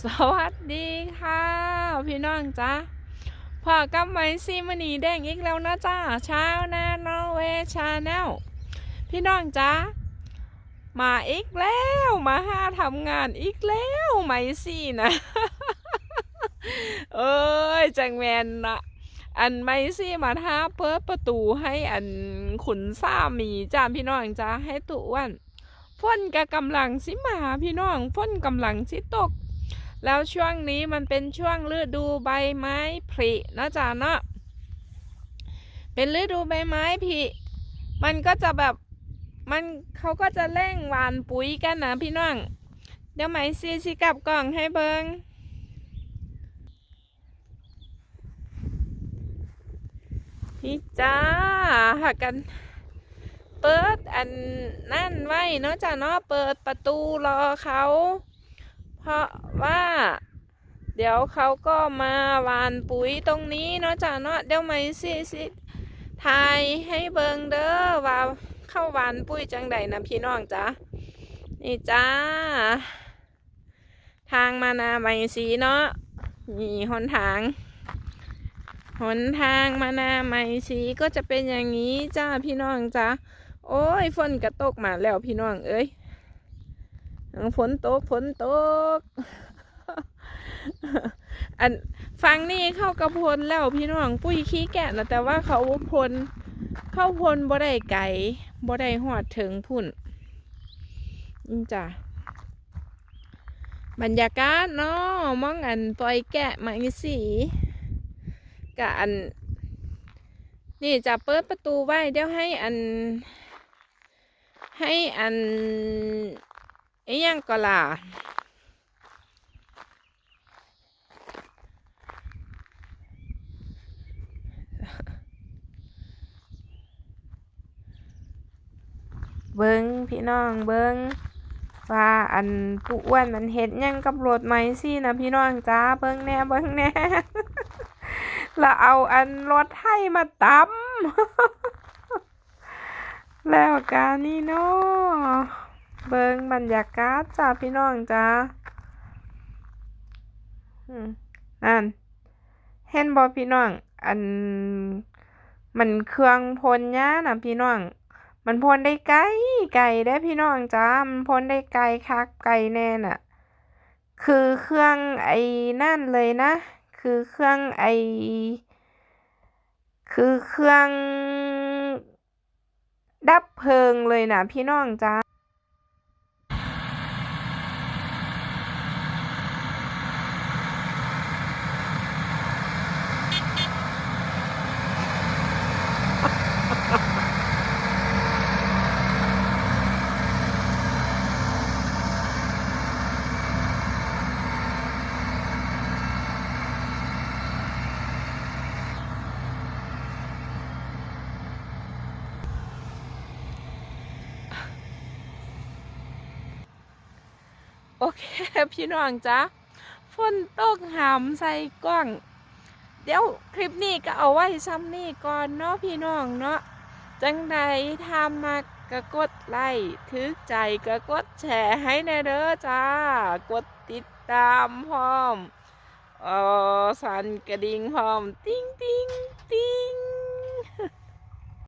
สวัสดีค่ะ พี่น้องจ้าพอกับไมซี่มณีแดงอีกแล้วนะจ้าชาวนานอเวชาแนลพี่น้องจ้ามาอีกแล้วมาหาทำงานอีกแล้วไมซี่นะเอ้ยจังแมนนะอันไมซี่มาท้าเปิดประตูให้อันขุนสามีจ้าพี่น้องจ้าให้ตุอ้วันฝนก็กำลังสิมาพี่น้องฝนกำลังสิตก แล้วช่วงนี้มันเป็นช่วงฤดูใบไม้ผลินะจ๊ะเนาะเป็นฤดูใบไม้ผลิมันก็จะแบบมันเขาก็จะเร่งหวานปุ๋ยกันนะพี่น้อง เดี๋ยวไหมซีสิกลับกล่องให้เบิงพี่จ้าหากันเปิดอันนั่นไว้เนาะจ้ะเนาะเปิดประตูรอเขา เพราะว่า เดี๋ยวเขาก็มาวานปุ๋ยตรงนี้เนาะจ้ะเนาะเดี๋ยวไม่สิสิทายให้เบิงเด้อว่าเข้าวานปุ๋ยจังใดนะพี่น้องจ้ะนี่จ้า ทางมานาใบสีเนาะนี่หนทางหนทางมานาไมสีก็จะเป็นอย่างนี้จ้าพี่น้องจ้าโอ้ยฝนกระตกมาแล้วพี่น้องเอ้ย ฝนตกฝนตก อันฟังนี่เข้ากระพลแล้วพี่น้องปุ้ยขี้แกะนะแต่ว่าเขาพลเข้าพลบ่ได้ไก่บ่ได้หอดถึงพุ่นจ้ะบรรยากาศเนาะมองอันปล่อยแกะมาอีสีกะอัน นี่จะเปิดประตูไว้เดี๋ยวให้อัน ให้อัน อ้ยังก็ล่ะเบิ้งพี่น้องเบิ้งว่าอันปุอ้วนมันเห็ดยังกับรถไหมสินะพี่น้องจ้าเบิ้งแน่เบิ้งแน่แล้วเอาอันรถไทยมาตำแล้วการนี่เนาะ เบิงบรรยากาศจ้าพี่น้องจ้าอืมนั่น เห็นบอพี่น้อง อัน มันเครื่องพ่นยานะพี่น้อง มันพ่นได้ไกลไกลได้พี่น้องจ้า มันพ่นได้ไกลคักไกลแน่น่ะ คือเครื่องไอ้นั่นเลยนะ คือเครื่องไอคือเครื่องดับเพลิงเลยนะพี่น้องจ้า โอเค พี่น้องจ้าฝนตกหามใส่กล้อง เดี๋ยวคลิปนี้ก็เอาไว้ซ้ำนี่ก่อนเนาะพี่น้องเนาะจังใดทำมากก็กดไลค์ถึกใจก็กดแชร์ให้แน่เด้อจ้ากดติดตามพร้อมเออสันกระดิ่งพร้อม ติ้งติ้งติ้ง